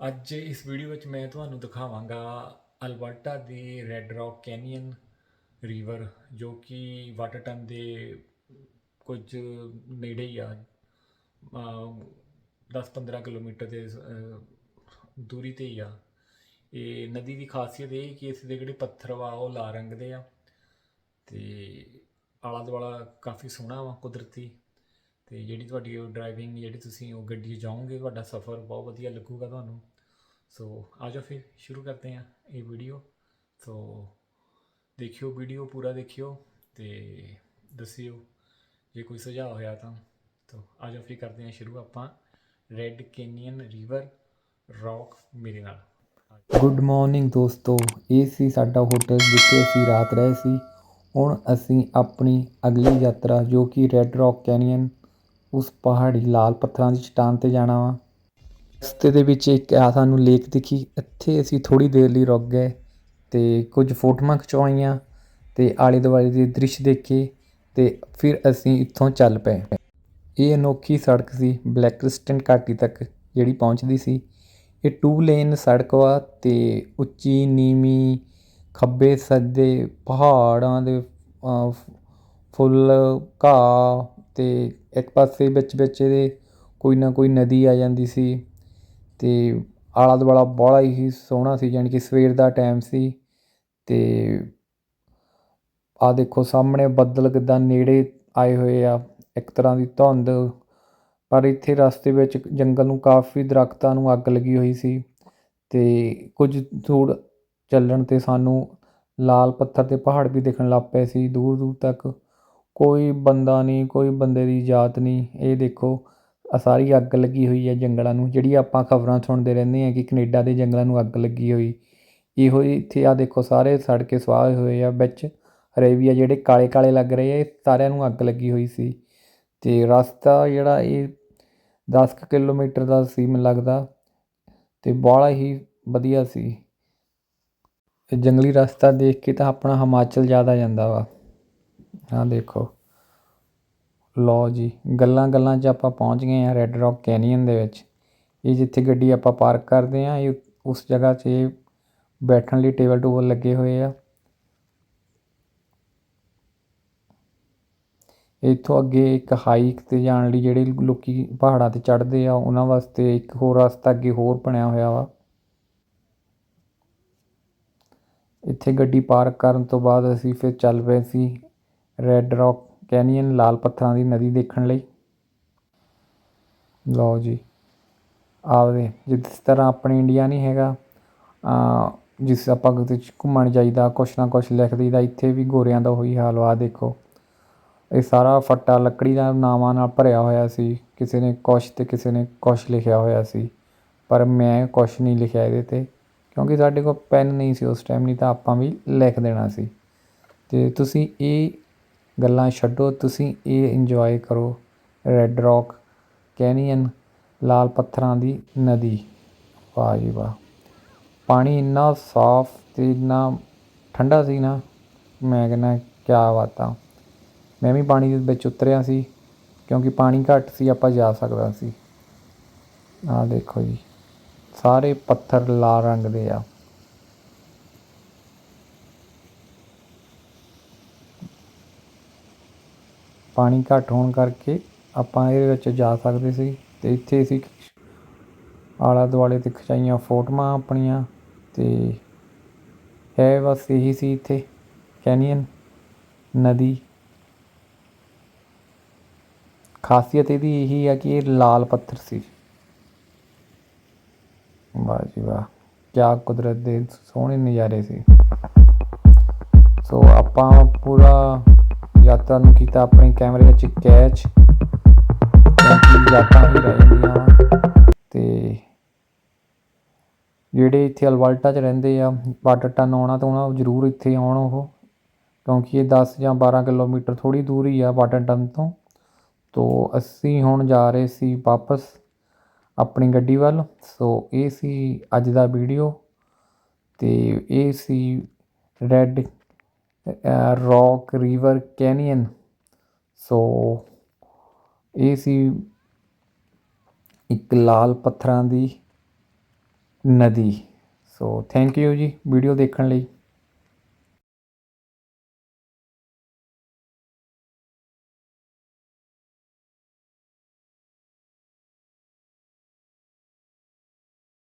ਅੱਜ ਇਸ ਵੀਡੀਓ ਵਿੱਚ ਮੈਂ ਤੁਹਾਨੂੰ ਦਿਖਾਵਾਂਗਾ ਅਲਬਰਟਾ ਦੀ ਰੈੱਡ ਰੌਕ ਕੈਨੀਅਨ ਰਿਵਰ ਜੋ ਕਿ ਵਾਟਰਟਨ ਦੇ ਕੁਝ ਨੇੜੇ ਹੀ ਆ। 10-15 ਕਿਲੋਮੀਟਰ ਦੇ ਦੂਰੀ ਤੇ ਹੀ ਆ। ਇਹ ਨਦੀ ਦੀ ਖਾਸੀਅਤ ਇਹ ਕਿ ਇਸ ਦੇ ਜਿਹੜੇ ਪੱਥਰ ਵਾ, ਉਹ ਲਾਲ ਰੰਗ ਦੇ ਆ ਤੇ ਆਲਾ ਦੁਆਲਾ ਕਾਫੀ ਸੋਹਣਾ ਵਾ, ਕੁਦਰਤੀ। ਤੇ ਜਿਹੜੀ ਤੁਹਾਡੀ ਉਹ ਡਰਾਈਵਿੰਗ ਜਿਹੜੀ ਤੁਸੀਂ ਉਹ ਗੱਡੀ 'ਚ ਜਾਓਗੇ, ਤੁਹਾਡਾ ਸਫ਼ਰ ਬਹੁਤ ਵਧੀਆ ਲੱਗੂਗਾ ਤੁਹਾਨੂੰ। ਸੋ ਆ ਜਾਓ ਫਿਰ, ਸ਼ੁਰੂ ਕਰਦੇ ਹਾਂ ਇਹ ਵੀਡੀਓ ਸੋ ਦੇਖਿਓ ਵੀਡੀਓ ਪੂਰਾ ਦੇਖਿਓ ਤੇ ਦੱਸਿਓ, ਜੇ ਕੋਈ ਸੁਝਾਅ ਹੋਇਆ ਤਾਂ। ਤੋ ਆ ਜਾਓ ਫਿਰ ਕਰਦੇ ਹਾਂ ਸ਼ੁਰੂ ਆਪਾਂ। ਰੈੱਡ ਕੈਨੀਅਨ ਰਿਵਰ ਰੌਕ ਮੇਰੇ ਨਾਲ। ਗੁੱਡ ਮਾਰਨਿੰਗ ਦੋਸਤੋ, ਇਹ ਸੀ ਸਾਡਾ ਹੋਟਲ ਜਿੱਥੇ ਅਸੀਂ ਰਾਤ ਰਹੇ ਸੀ। ਹੁਣ ਅਸੀਂ ਆਪਣੀ ਅਗਲੀ ਯਾਤਰਾ ਜੋ ਕਿ ਰੈੱਡ ਰੌਕ ਕੈਨੀਅਨ ਉਸ ਪਹਾੜੀ ਲਾਲ ਪੱਥਰਾਂ ਦੀ ਚਟਾਨ ਤੇ ਜਾਣਾ ਵਾ। ਰਸਤੇ ਦੇ ਵਿੱਚ ਇੱਕ ਆ ਸਾਨੂੰ ਲੇਕ ਦਿਖੀ। ਇੱਥੇ ਅਸੀਂ ਥੋੜ੍ਹੀ ਦੇਰ ਲਈ ਰੁਕ ਗਏ ਅਤੇ ਕੁਝ ਫੋਟੋਆਂ ਖਿਚਵਾਈਆਂ ਅਤੇ ਆਲੇ ਦੁਆਲੇ ਦੇ ਦ੍ਰਿਸ਼ ਦੇਖੇ ਅਤੇ ਫਿਰ ਅਸੀਂ ਇੱਥੋਂ ਚੱਲ ਪਏ। ਇਹ ਅਨੋਖੀ ਸੜਕ ਸੀ ਬਲੈਕ ਕ੍ਰਿਸਟਨ ਘਾਟੀ ਤੱਕ ਜਿਹੜੀ ਪਹੁੰਚਦੀ ਸੀ। ਇਹ ਟੂ ਲੇਨ ਸੜਕ ਵਾ ਅਤੇ ਉੱਚੀ ਨੀਵੀਂ ਖੱਬੇ ਸੱਜੇ ਪਹਾੜਾਂ ਦੇ ਅਹ, ਫੁੱਲ ਘਾਹ ਅਤੇ ਇੱਕ ਪਾਸੇ ਵਿੱਚ ਵਿੱਚ ਇਹਦੇ ਕੋਈ ਨਾ ਕੋਈ ਨਦੀ ਆ ਜਾਂਦੀ ਸੀ ਅਤੇ ਆਲਾ ਦੁਆਲਾ ਬੜਾ ਹੀ ਸੋਹਣਾ ਸੀ, ਜਾਣੀ ਕਿ ਸਵੇਰ ਦਾ ਟਾਈਮ ਸੀ ਅਤੇ ਆਹ ਦੇਖੋ ਸਾਹਮਣੇ ਬੱਦਲ ਕਿੱਦਾਂ ਨੇੜੇ ਆਏ ਹੋਏ ਆ, ਇੱਕ ਤਰ੍ਹਾਂ ਦੀ ਧੁੰਦ, ਪਰ ਇੱਥੇ ਰਸਤੇ ਵਿੱਚ ਜੰਗਲ ਨੂੰ ਕਾਫੀ ਦਰੱਖਤਾਂ ਨੂੰ ਅੱਗ ਲੱਗੀ ਹੋਈ ਸੀ ਅਤੇ ਕੁਝ ਦੂਰ ਚੱਲਣ ਤੇ ਸਾਨੂੰ ਲਾਲ ਪੱਥਰ ਦੇ ਪਹਾੜ ਵੀ ਦਿਖਣ ਲੱਗ ਪਏ ਸੀ, ਦੂਰ ਦੂਰ ਤੱਕ ਕੋਈ ਬੰਦਾ ਨਹੀਂ, ਕੋਈ ਬੰਦੇ ਦੀ ਜਾਤ ਨਹੀਂ। ਇਹ ਦੇਖੋ, ਆਹ ਸਾਰੀ ਅੱਗ ਲੱਗੀ ਹੋਈ ਹੈ ਜੰਗਲਾਂ ਨੂੰ। ਜਿਹੜੀ ਆਪਾਂ ਖਬਰਾਂ ਸੁਣਦੇ ਰਹਿੰਦੇ ਹਾਂ ਕਿ ਕਨੇਡਾ ਦੇ ਜੰਗਲਾਂ ਨੂੰ ਅੱਗ ਲੱਗੀ ਹੋਈ। ਇਹੋ ਹੀ ਇੱਥੇ ਆਹ ਦੇਖੋ, ਸਾਰੇ ਸੜ ਕੇ ਸੁਆਹ ਹੋਏ ਆ। ਵਿੱਚ ਹਰੇ ਜਿਹੜੇ ਕਾਲੇ ਕਾਲੇ ਲੱਗ ਰਹੇ ਆ, ਇਹ ਸਾਰਿਆਂ ਨੂੰ ਅੱਗ ਲੱਗੀ ਹੋਈ ਸੀ। ਅਤੇ ਰਸਤਾ ਜਿਹੜਾ ਇਹ ਦਸ ਕੁ ਕਿਲੋਮੀਟਰ ਦਾ ਸੀ ਮੈਨੂੰ ਲੱਗਦਾ। ਅਤੇ ਬਾਹਲਾ ਹੀ ਵਧੀਆ ਸੀ। ਜੰਗਲੀ ਰਸਤਾ ਦੇਖ ਕੇ ਤਾਂ ਆਪਣਾ ਹਿਮਾਚਲ ਯਾਦ ਆ ਜਾਂਦਾ ਵਾ। ਆਹ ਦੇਖੋ। ਲਓ ਜੀ, ਗੱਲਾਂ ਗੱਲਾਂ 'ਚ ਆਪਾਂ ਪਹੁੰਚ ਗਏ ਆ ਰੈੱਡ ਰੌਕ ਕੈਨੀਅਨ ਦੇ ਵਿੱਚ। ਇਹ ਜਿੱਥੇ ਗੱਡੀ ਆਪਾਂ ਪਾਰਕ ਕਰਦੇ ਆ ਇਹ ਉਸ ਜਗ੍ਹਾ 'ਚ ਇਹ ਬੈਠਣ ਲਈ ਟੇਬਲ ਟੂਬਲ ਲੱਗੇ ਹੋਏ ਆ। ਇੱਥੋਂ ਅੱਗੇ ਇੱਕ ਹਾਈਕ ਤੇ ਜਾਣ ਲਈ ਜਿਹੜੇ ਲੋਕੀ ਪਹਾੜਾਂ ਤੇ ਚੜ੍ਹਦੇ ਆ, ਉਹਨਾਂ ਵਾਸਤੇ ਇੱਕ ਹੋਰ ਰਸਤਾ ਅੱਗੇ ਹੋਰ ਬਣਿਆ ਹੋਇਆ ਵਾ। ਇੱਥੇ ਗੱਡੀ ਪਾਰਕ ਕਰਨ ਤੋਂ ਬਾਅਦ ਅਸੀਂ ਫਿਰ ਚੱਲ ਪਏ ਸੀ ਰੈੱਡ ਰੌਕ ਕੈਨੀਅਨ ਲਾਲ ਪੱਥਰਾਂ ਦੀ ਨਦੀ ਦੇਖਣ ਲਈ। ਲਓ ਜੀ। ਆਪਦੇ ਜਿਸ ਤਰ੍ਹਾਂ ਆਪਣੇ ਇੰਡੀਆ ਨਹੀਂ ਹੈਗਾ ਜਿਸ ਆਪਾਂ ਕਿਤੇ ਘੁੰਮਣ ਜਾਈਦਾ, ਕੁਛ ਨਾ ਕੁਛ ਲਿਖ ਦਈਦਾ, ਇੱਥੇ ਵੀ ਗੋਰਿਆਂ ਦਾ ਉਹੀ ਹਾਲ ਵਾ ਦੇਖੋ। ਇਹ ਸਾਰਾ ਫੱਟਾ ਲੱਕੜੀ ਦਾ ਨਾਵਾਂ ਨਾਲ ਭਰਿਆ ਹੋਇਆ ਸੀ, ਕਿਸੇ ਨੇ ਕੁਛ ਤੇ ਕਿਸੇ ਨੇ ਕੁਛ ਲਿਖਿਆ ਹੋਇਆ ਸੀ, ਪਰ ਮੈਂ ਕੁਛ ਨਹੀਂ ਲਿਖਿਆ ਇਹਦੇ ਤੇ, ਕਿਉਂਕਿ ਸਾਡੇ ਕੋਲ ਪੈਨ ਨਹੀਂ ਸੀ, ਉਸ ਟਾਈਮ ਨਹੀਂ ਤਾਂ ਆਪਾਂ ਵੀ ਲਿਖ ਦੇਣਾ ਸੀ। ਤੇ ਤੁਸੀਂ ਇਹ ਗੱਲਾਂ ਛੱਡੋ, ਤੁਸੀਂ ਇਹ ਇੰਜੋਏ ਕਰੋ। ਰੈੱਡ ਰੌਕ ਕੈਨੀਅਨ ਲਾਲ ਪੱਥਰਾਂ ਦੀ ਨਦੀ। ਵਾਹ ਜੀ ਵਾਹ। ਪਾਣੀ ਇੰਨਾ ਸਾਫ਼ ਅਤੇ ਇੰਨਾ ਠੰਡਾ ਸੀ ਨਾ, ਮੈਂ ਕਹਿੰਦਾ ਕਿਆ ਬਾਤਾਂ ਮੈਂ ਵੀ ਪਾਣੀ ਦੇ ਵਿੱਚ ਉਤਰਿਆ ਸੀ, ਕਿਉਂਕਿ ਪਾਣੀ ਘੱਟ ਸੀ, ਆਪਾਂ ਜਾ ਸਕਦਾ ਸੀ। ਆਹ ਦੇਖੋ ਜੀ, ਸਾਰੇ ਪੱਥਰ ਲਾਲ ਰੰਗ ਦੇ ਆ। ਪਾਣੀ ਘੱਟ ਹੋਣ ਕਰਕੇ ਆਪਾਂ ਇਹਦੇ ਵਿੱਚ ਜਾ ਸਕਦੇ ਸੀ ਅਤੇ ਇੱਥੇ ਅਸੀਂ ਆਲਾ ਦੁਆਲੇ ਤੇ ਖਿਚਾਈਆਂ ਫੋਟੋਆਂ ਆਪਣੀਆਂ ਤੇ ਹੈ ਬਸ ਇਹੀ ਸੀ ਇੱਥੇ, ਕੈਨੀਅਨ, ਨਦੀ। ਖਾਸੀਅਤ ਇਹਦੀ ਇਹੀ ਹੈ ਕਿ ਇਹ ਲਾਲ ਪੱਥਰ ਸੀ। ਵਾਹ ਜੀ ਵਾਹ, ਕਿਆ ਕੁਦਰਤ ਦੇ ਸੋਹਣੇ ਨਜ਼ਾਰੇ ਸੀ। ਸੋ ਆਪਾਂ ਪੂਰਾ ਯਾਤਰਾ ਨੂੰ ਕੀਤਾ ਆਪਣੇ ਕੈਮਰੇ ਵਿੱਚ ਕੈਚ ਕਿਉਂਕਿ ਯਾਦਾਂ ਹੀ ਰਹਿ ਜਾਂਦੀਆਂ ਤੇ ਜਿਹੜੇ ਇੱਥੇ ਅਲਬਰਟਾ 'ਚ ਰਹਿੰਦੇ ਆ ਵਾਟਰਟਨ ਆਉਣਾ ਤਾਂ ਉਹਨਾਂ ਨੂੰ ਜ਼ਰੂਰ ਇੱਥੇ ਆਉਣ ਉਹ, ਕਿਉਂਕਿ ਇਹ 10 ਜਾਂ 12 ਕਿਲੋਮੀਟਰ ਥੋੜੀ ਦੂਰ ਹੀ ਆ ਵਾਟਰਟਨ ਤੋਂ। ਤੋ ਅਸੀਂ ਹੁਣ ਜਾ ਰਹੇ ਸੀ ਵਾਪਸ ਆਪਣੀ ਗੱਡੀ ਵੱਲ। ਸੋ ਇਹ ਸੀ ਅੱਜ ਦਾ ਵੀਡੀਓ। ਤੇ ਇਹ ਸੀ red rock river canyon so, ਇਹ ਸੀ ਇੱਕ ਲਾਲ ਪੱਥਰਾਂ ਦੀ ਨਦੀ। So, thank you ji video ਦੇਖਣ ਲਈ।